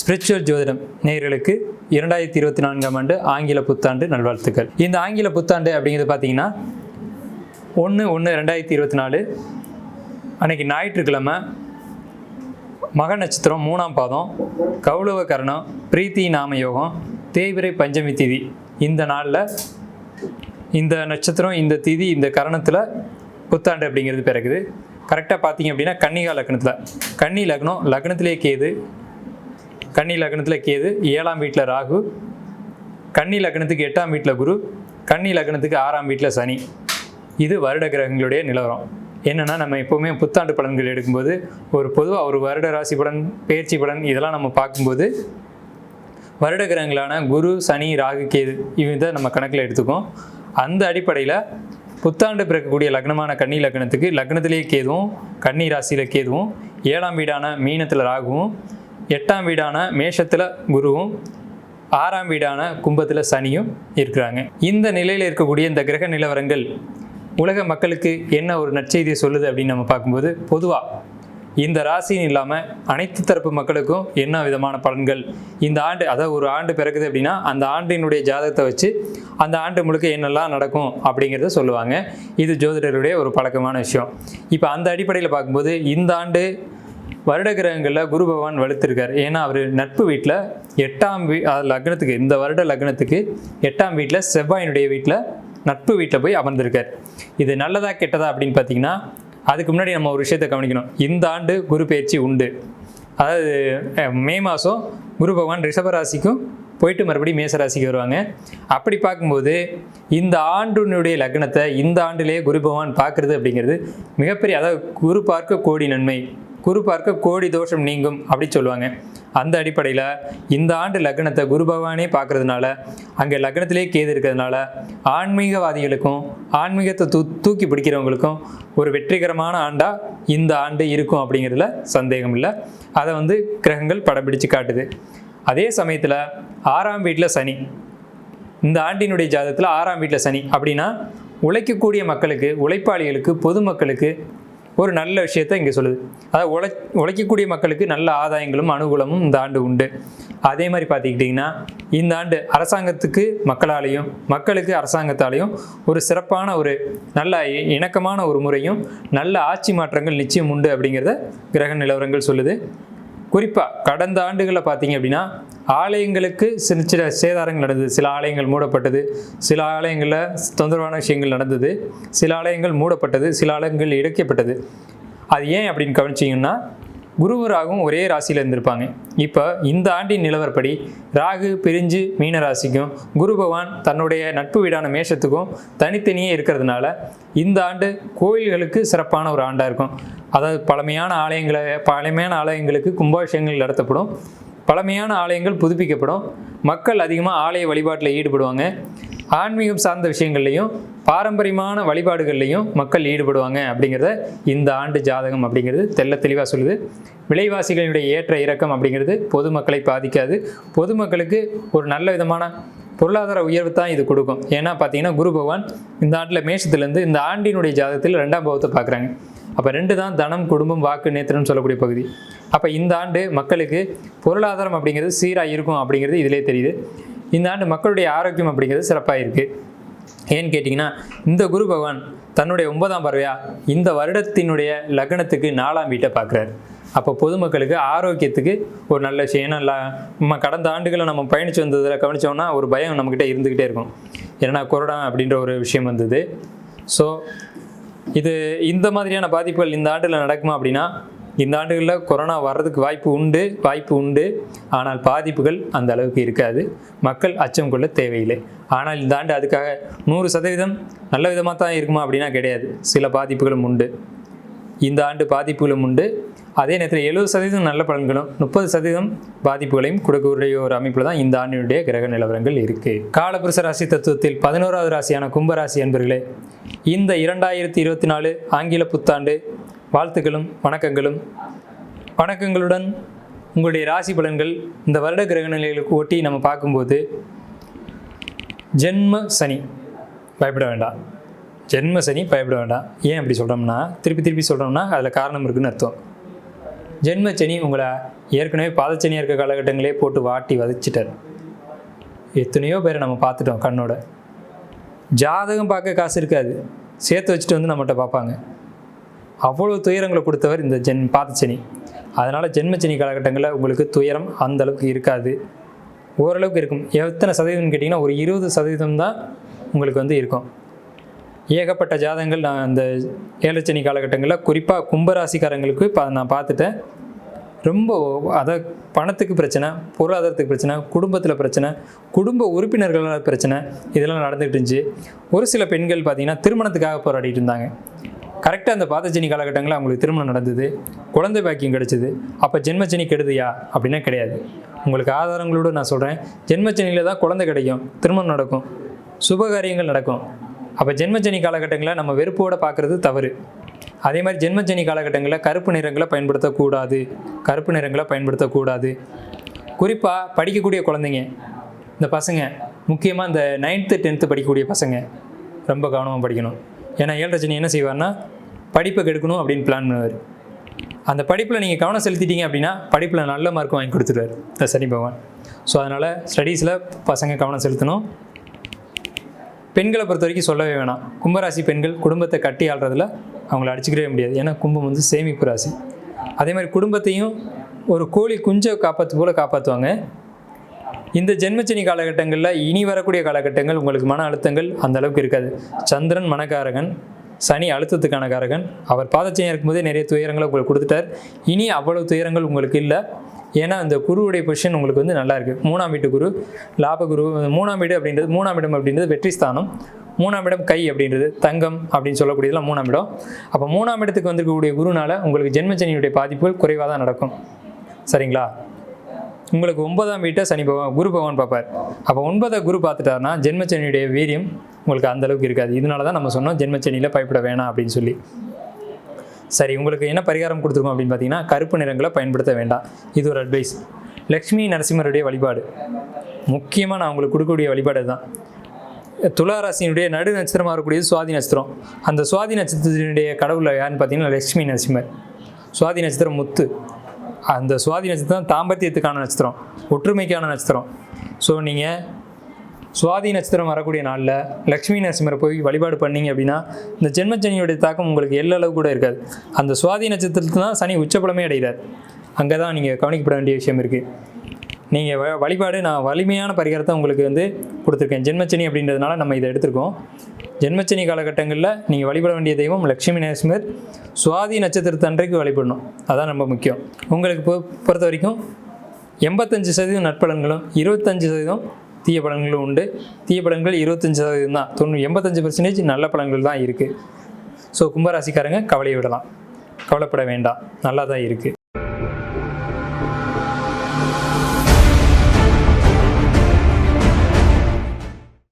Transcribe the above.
Spiritual ஜோதிடம் நேயர்களுக்கு இரண்டாயிரத்தி இருபத்தி நான்காம் ஆண்டு ஆங்கில புத்தாண்டு நல்வாழ்த்துக்கள். இந்த ஆங்கில புத்தாண்டு அப்படிங்கிறது பார்த்தீங்கன்னா ஒன்று ஒன்று ரெண்டாயிரத்தி இருபத்தி நாலு அன்னைக்கு ஞாயிற்றுக்கிழமை மக நட்சத்திரம் மூணாம் பாதம் கௌளவ கரணம் பிரீத்தி நாம யோகம் தேய்பிரை பஞ்சமி திதி. இந்த நாளில் இந்த நட்சத்திரம் இந்த திதி இந்த கரணத்தில் புத்தாண்டு அப்படிங்கிறது பிறகுது கரெக்டாக பார்த்தீங்க அப்படின்னா கன்னிகா லக்னத்தில். கன்னி லக்னம் லக்னத்திலே கேது. கன்னி லக்னத்தில் கேது ஏழாம் வீட்டில் ராகு. கன்னி லக்னத்துக்கு எட்டாம் வீட்டில் குரு. கன்னி லக்னத்துக்கு ஆறாம் வீட்டில் சனி. இது வருட கிரகங்களுடைய நிலவரம். என்னென்னா நம்ம எப்போவுமே புத்தாண்டு பலன்கள் எடுக்கும்போது ஒரு பொதுவாக ஒரு வருட ராசி பலன் பேச்சு பலன் இதெல்லாம் நம்ம பார்க்கும்போது வருட கிரகங்களான குரு சனி ராகு கேது இவங்க நம்ம கணக்கில் எடுத்துக்கோம் அந்த அடிப்படையில் புத்தாண்டு பிறக்கக்கூடிய லக்னமான கன்னி லக்னத்துக்கு லக்னத்திலேயே கேதுவும் கன்னி ராசியில் கேதுவும் ஏழாம் வீடான மீனத்தில் ராகுவும் எட்டாம் வீடான மேஷத்தில் குருவும் ஆறாம் வீடான கும்பத்தில் சனியும் இருக்கிறாங்க. இந்த நிலையில் இருக்கக்கூடிய இந்த கிரக நிலவரங்கள் உலக மக்களுக்கு என்ன ஒரு நற்செய்தியை சொல்லுது அப்படின்னு நம்ம பார்க்கும்போது பொதுவாக இந்த ராசின்னு இல்லாமல் அனைத்து தரப்பு மக்களுக்கும் என்ன விதமான பலன்கள்? இந்த ஆண்டு அதாவது ஒரு ஆண்டு பிறகுது அப்படின்னா அந்த ஆண்டினுடைய ஜாதகத்தை வச்சு அந்த ஆண்டு முழுக்க என்னெல்லாம் நடக்கும் அப்படிங்கிறத சொல்லுவாங்க. இது ஜோதிடருடைய ஒரு பழக்கமான விஷயம். இப்போ அந்த அடிப்படையில் பார்க்கும்போது இந்த ஆண்டு வருட கிரகங்களில் குரு பகவான் வலுத்திருக்கார். ஏன்னா அவர் நட்பு வீட்டில் எட்டாம் வீ லக்னத்துக்கு இந்த வருட லக்னத்துக்கு எட்டாம் வீட்டில் செவ்வாயினுடைய வீட்டில் நட்பு வீட்டில் போய் அமர்ந்திருக்கார். இது நல்லதா கெட்டதா அப்படின்னு பார்த்தீங்கன்னா அதுக்கு முன்னாடி நம்ம ஒரு விஷயத்தை கவனிக்கணும். இந்த ஆண்டு குரு பயிற்சி உண்டு. அதாவது மே மாதம் குரு பகவான் ரிஷபராசிக்கும் போயிட்டு மறுபடியும் மேசராசிக்கு வருவாங்க. அப்படி பார்க்கும்போது இந்த ஆண்டுனுடைய லக்னத்தை இந்த ஆண்டிலேயே குரு பகவான் பார்க்குறது அப்படிங்கிறது மிகப்பெரிய அதாவது குரு பார்க்க கோடி நன்மை. குரு பார்க்க கோடி தோஷம் நீங்கும் அப்படின்னு சொல்லுவாங்க. அந்த அடிப்படையில் இந்த ஆண்டு லக்னத்தை குரு பகவானே பார்க்கறதுனால அங்கே லக்னத்திலே கேது இருக்கிறதுனால ஆன்மீகவாதிகளுக்கும் ஆன்மீகத்தை தூ தூக்கி பிடிக்கிறவங்களுக்கும் ஒரு வெற்றிகரமான ஆண்டாக இந்த ஆண்டு இருக்கும் அப்படிங்கிறதுல சந்தேகம் இல்லை. அதை வந்து கிரகங்கள் படம் பிடிச்சு காட்டுது. அதே சமயத்தில் ஆறாம் வீட்டில் சனி. இந்த ஆண்டினுடைய ஜாதகத்தில் ஆறாம் வீட்டில் சனி அப்படின்னா உழைக்கக்கூடிய மக்களுக்கு உழைப்பாளிகளுக்கு பொதுமக்களுக்கு ஒரு நல்ல விஷயத்தை இங்கே சொல்லுது. அதாவது உழை உழைக்கக்கூடிய மக்களுக்கு நல்ல ஆதாயங்களும் அனுகூலமும் இந்த ஆண்டு உண்டு. அதே மாதிரி பார்த்துக்கிட்டிங்கன்னா இந்த ஆண்டு அரசாங்கத்துக்கு மக்களாலையும் மக்களுக்கு அரசாங்கத்தாலையும் ஒரு சிறப்பான ஒரு நல்ல இ- இணக்கமான ஒரு முறையும் நல்ல ஆட்சி மாற்றங்கள் நிச்சயம் உண்டு அப்படிங்கிறத கிரக நிலவரங்கள் சொல்லுது. குறிப்பாக கடந்த ஆண்டுகளில் பார்த்தீங்க அப்படின்னா ஆலயங்களுக்கு சின்ன சின்ன சேதாரங்கள் நடந்தது. சில ஆலயங்கள் மூடப்பட்டது சில ஆலயங்களில் தொந்தரவான விஷயங்கள் நடந்தது சில ஆலயங்கள் மூடப்பட்டது சில ஆலயங்கள் இடைக்கப்பட்டது. அது ஏன் அப்படின்னு கவனிச்சிங்கன்னா குருவும் ராகும் ஒரே ராசியில் இருந்திருப்பாங்க. இப்போ இந்த ஆண்டின் நிலவரப்படி ராகு பிரிஞ்சு மீன ராசிக்கும் குரு பகவான் தன்னுடைய நட்பு வீடான மேஷத்துக்கும் தனித்தனியே இருக்கிறதுனால இந்த ஆண்டு கோயில்களுக்கு சிறப்பான ஒரு ஆண்டாக இருக்கும். அதாவது பழமையான ஆலயங்களை பழமையான ஆலயங்களுக்கு கும்பாபிஷேகங்கள் நடத்தப்படும். பழமையான ஆலயங்கள் புதுப்பிக்கப்படும். மக்கள் அதிகமாக ஆலய வழிபாட்டில் ஈடுபடுவாங்க. ஆன்மீகம் சார்ந்த விஷயங்கள்லையும் பாரம்பரியமான வழிபாடுகள்லையும் மக்கள் ஈடுபடுவாங்க அப்படிங்கிறத இந்த ஆண்டு ஜாதகம் அப்படிங்கிறது தெள்ள தெளிவாக சொல்லுது. விலைவாசிகளினுடைய ஏற்ற இறக்கம் அப்படிங்கிறது பொதுமக்களை பாதிக்காது. பொதுமக்களுக்கு ஒரு நல்ல விதமான பொருளாதார உயர்வு தான் இது கொடுக்கும். ஏன்னா பார்த்தீங்கன்னா குரு பகவான் இந்த ஆண்டில் மேஷத்துலேருந்து இந்த ஆண்டினுடைய ஜாதகத்தில் ரெண்டாம் பாவத்தை பார்க்குறாங்க அப்போ ரெண்டு தான் தனம் குடும்பம் வாக்கு நேத்திரம்னு சொல்லக்கூடிய பகுதி. அப்போ இந்த ஆண்டு மக்களுக்கு பொருளாதாரம் அப்படிங்கிறது சீராக இருக்கும் அப்படிங்கிறது இதிலே தெரியுது. இந்த ஆண்டு மக்களுடைய ஆரோக்கியம் அப்படிங்கிறது சிறப்பாக இருக்குது ஏன்னு கேட்டிங்கன்னா இந்த குரு பகவான் தன்னுடைய ஒன்பதாம் பறவையாக இந்த வருடத்தினுடைய லக்னத்துக்கு நாலாம் வீட்டை பார்க்குறாரு. அப்போ பொதுமக்களுக்கு ஆரோக்கியத்துக்கு ஒரு நல்ல விஷயம். ஏன்னா நம்ம கடந்த ஆண்டுகளை நம்ம பயணித்து வந்ததில் கவனித்தோம்னா ஒரு பயம் நம்மக்கிட்ட இருந்துக்கிட்டே இருக்கும். ஏன்னா கொரோனா அப்படின்ற ஒரு விஷயம் வந்தது. ஸோ இது இந்த மாதிரியான பாதிப்புகள் இந்த ஆண்டில் நடக்குமா அப்படின்னா இந்த ஆண்டுகளில் கொரோனா வர்றதுக்கு வாய்ப்பு உண்டு வாய்ப்பு உண்டு. ஆனால் பாதிப்புகள் அந்த அளவுக்கு இருக்காது. மக்கள் அச்சம் கொள்ள தேவையில்லை. ஆனால் இந்த ஆண்டு அதுக்காக நூறு சதவீதம் நல்ல விதமாக தான் இருக்குமா அப்படின்னா கிடையாது. சில பாதிப்புகளும் உண்டு. இந்த ஆண்டு பாதிப்புகளும் உண்டு. அதே நேரத்தில் எழுபது சதவீதம் நல்ல பலன்களும் முப்பது சதவீதம் பாதிப்புகளையும் கொடுக்கக்கூடிய ஒரு அமைப்பில் தான் இந்த ஆண்டினுடைய கிரக நிலவரங்கள் இருக்குது காலபுருஷ ராசி தத்துவத்தில் பதினோராவது ராசியான கும்பராசி என்பர்களே இந்த இரண்டாயிரத்தி இருபத்தி நாலு ஆங்கில புத்தாண்டு வாழ்த்துக்களும் வணக்கங்களும். வணக்கங்களுடன் உங்களுடைய ராசி பலன்கள் இந்த வருட கிரக நிலைகளுக்கு ஒட்டி நம்ம பார்க்கும்போது ஜென்ம சனி பயப்பட வேண்டாம். ஜென்ம சனி பயப்பட வேண்டாம். ஏன் அப்படி சொல்கிறோம்னா திருப்பி திருப்பி சொல்கிறோம்னா அதில் காரணம் இருக்குதுன்னு அர்த்தம். ஜென்ம சனி உங்களை ஏற்கனவே பாதச்சனியாக இருக்க காலகட்டங்களே போட்டு வாட்டி வதச்சிட்டார். எத்தனையோ பேரை நம்ம பார்த்துட்டோம் கண்ணோட. ஜாதகம் பார்க்க காசு இருக்காது. சேர்த்து வச்சுட்டு வந்து நம்மகிட்ட பார்ப்பாங்க. அவ்வளோ துயரங்களை கொடுத்தவர் இந்த ஜென் பாதச்சனி அதனால் ஜென்மச்சனி காலகட்டங்களில் உங்களுக்கு துயரம் அந்த அளவுக்கு இருக்காது. ஓரளவுக்கு இருக்கும். எத்தனை சதவீதம்னு கேட்டிங்கன்னா ஒரு இருபது சதவீதம் தான் உங்களுக்கு வந்து இருக்கும். ஏகப்பட்ட ஜாதகங்கள் நான் அந்த ஏழச்சனி காலகட்டங்களில் குறிப்பாக கும்பராசிக்காரங்களுக்கு பா நான் பார்த்துட்டேன். ரொம்ப அதை பணத்துக்கு பிரச்சனை பொருளாதாரத்துக்கு பிரச்சனை குடும்பத்தில் பிரச்சனை குடும்ப உறுப்பினர்களால் பிரச்சனை இதெல்லாம் நடந்துகிட்டு இருந்துச்சு. ஒரு சில பெண்கள் பார்த்திங்கன்னா திருமணத்துக்காக போராடிட்டு இருந்தாங்க. கரெக்டாக அந்த பாதச்சனி காலகட்டங்களில் அவங்களுக்கு திருமணம் நடந்தது. குழந்தை பாக்கியம் கிடைச்சிது. அப்போ ஜென்மச்சனி கெடுதியா? அப்படின்னா கிடையாது. உங்களுக்கு ஆதாரங்களோடு நான் சொல்கிறேன் ஜென்மச்சனியில் தான் குழந்தை கிடைக்கும். திருமணம் நடக்கும். சுபகாரியங்கள் நடக்கும். அப்போ ஜென்மச்சனி காலகட்டங்களில் நம்ம வெறுப்போடு பார்க்குறது தவறு. அதே மாதிரி ஜென்மச்சனி காலகட்டங்களில் கருப்பு நிறங்களை பயன்படுத்தக்கூடாது. கருப்பு நிறங்களை பயன்படுத்தக்கூடாது. குறிப்பாக படிக்கக்கூடிய குழந்தைங்க. இந்த பசங்க முக்கியமாக இந்த நைன்த்து டென்த்து படிக்கக்கூடிய பசங்க ரொம்ப கவனமாக படிக்கணும். ஏன்னா ஏழரஜினி என்ன செய்வார்னா படிப்பை கெடுக்கணும் அப்படின்னு பிளான் பண்ணுவார். அந்த படிப்பில் நீங்கள் கவனம் செலுத்திட்டீங்க அப்படின்னா படிப்பில் நல்ல மார்க் வாங்கி கொடுத்துருவார் இந்த சனி பகவான். ஸோ அதனால் ஸ்டடீஸில் பசங்க கவனம் செலுத்தணும். பெண்களை பொறுத்த வரைக்கும் சொல்லவே வேணாம். கும்பராசி பெண்கள் குடும்பத்தை கட்டி ஆள்றதுல அவங்கள அடிச்சுக்கவே முடியாது. ஏன்னா கும்பம் வந்து சேமிப்பு ராசி. அதே மாதிரி குடும்பத்தையும் ஒரு கோழி குஞ்சை காப்பாற்று போல் காப்பாற்றுவாங்க இந்த ஜென்மச்சனி காலகட்டங்களில் இனி வரக்கூடிய காலகட்டங்கள் உங்களுக்கு மன அழுத்தங்கள் அந்த அளவுக்கு இருக்காது. சந்திரன் மனக்காரகன் சனி அழுத்தத்துக்கான காரகன் அவர் பாதச்சனியாக இருக்கும்போதே நிறைய துயரங்களை உங்களுக்கு கொடுத்துட்டார். இனி அவ்வளவு துயரங்கள் உங்களுக்கு இல்லை. ஏன்னா அந்த குருவுடைய பொசிஷன் உங்களுக்கு வந்து நல்லா இருக்குது மூணாம் வீட்டு குரு லாப குரு மூணாம் வீடு அப்படின்றது மூணாம் இடம் அப்படின்றது வெற்றி ஸ்தானம். மூணாம் இடம் கை அப்படின்றது தங்கம் அப்படின்னு சொல்லக்கூடியதெல்லாம் மூணாம் இடம். அப்போ மூணாம் இடத்துக்கு வந்திருக்கக்கூடிய குருனால உங்களுக்கு ஜென்மச்சனியுடைய பாதிப்புகள் குறைவாக தான் நடக்கும். சரிங்களா? உங்களுக்கு ஒன்பதாம் வீட்டை சனி பகவான் குரு பகவான் பார்ப்பார். அப்போ ஒன்பதை குரு பார்த்துட்டாருன்னா ஜென்மச்சனியுடைய வீரியம் உங்களுக்கு அந்தளவுக்கு இருக்காது. இதனால தான் நம்ம சொன்னோம் ஜென்மச்சனியில் பயப்பட வேணாம் அப்படின்னு சொல்லி. சரி உங்களுக்கு என்ன பரிகாரம் கொடுத்துருக்கோம் அப்படின்னு பார்த்தீங்கன்னா கருப்பு நிறங்களை பயன்படுத்த வேண்டாம். இது ஒரு அட்வைஸ் லக்ஷ்மி நரசிம்மருடைய வழிபாடு. முக்கியமாக நான் உங்களுக்கு கொடுக்கக்கூடிய வழிபாடு தான் துளாராசியினுடைய நடு நட்சத்திரமாக இருக்கக்கூடியது சுவாதி நட்சத்திரம். அந்த சுவாதி நட்சத்திரத்தினுடைய கடவுள் யாருன்னு பார்த்தீங்கன்னா லக்ஷ்மி நரசிம்மர். சுவாதி நட்சத்திரம் முத்து. அந்த சுவாதி நட்சத்திரம் தாம்பத்தியத்துக்கான நட்சத்திரம் ஒற்றுமைக்கான நட்சத்திரம். ஸோ நீங்கள் சுவாதி நட்சத்திரம் வரக்கூடிய நாளில் லக்ஷ்மி நரசிம்மரை போய் வழிபாடு பண்ணீங்க அப்படின்னா இந்த ஜென்மச்சனியுடைய தாக்கம் உங்களுக்கு எல்லளவு கூட இருக்காது. அந்த சுவாதி நட்சத்திரத்தில் தான் சனி உச்சபலமே அடைகிறார். அங்கே தான் நீங்கள் கவனிக்கப்பட வேண்டிய விஷயம் இருக்குது நீங்கள் வ வழிபாடு நான் வலிமையான பரிகாரத்தை உங்களுக்கு வந்து கொடுத்துருக்கேன். ஜென்மச்சனி அப்படின்றதுனால நம்ம இதை எடுத்திருக்கோம். ஜென்மச்சனி காலகட்டங்களில் நீங்கள் வழிபட வேண்டிய தெய்வம் லக்ஷ்மி நரசிம்மர் சுவாதி நட்சத்திரத்தன்றைக்கு வழிபடணும். அதான் ரொம்ப முக்கியம். உங்களுக்கு பொ பொறுத்த வரைக்கும் எண்பத்தஞ்சு சதவீதம் நற்பலன்களும் இருபத்தஞ்சு சதவீதம் தீய பலன்களும் உண்டு. தீய பலன்கள் இருபத்தஞ்சு சதவீதம் தான். தொண்ணூறு எண்பத்தஞ்சு பர்சன்டேஜ் நல்ல பலன்கள் தான் இருக்குது ஸோ கும்பராசிக்காரங்க கவலையை விடலாம். கவலைப்பட வேண்டாம். நல்லா தான் இருக்குது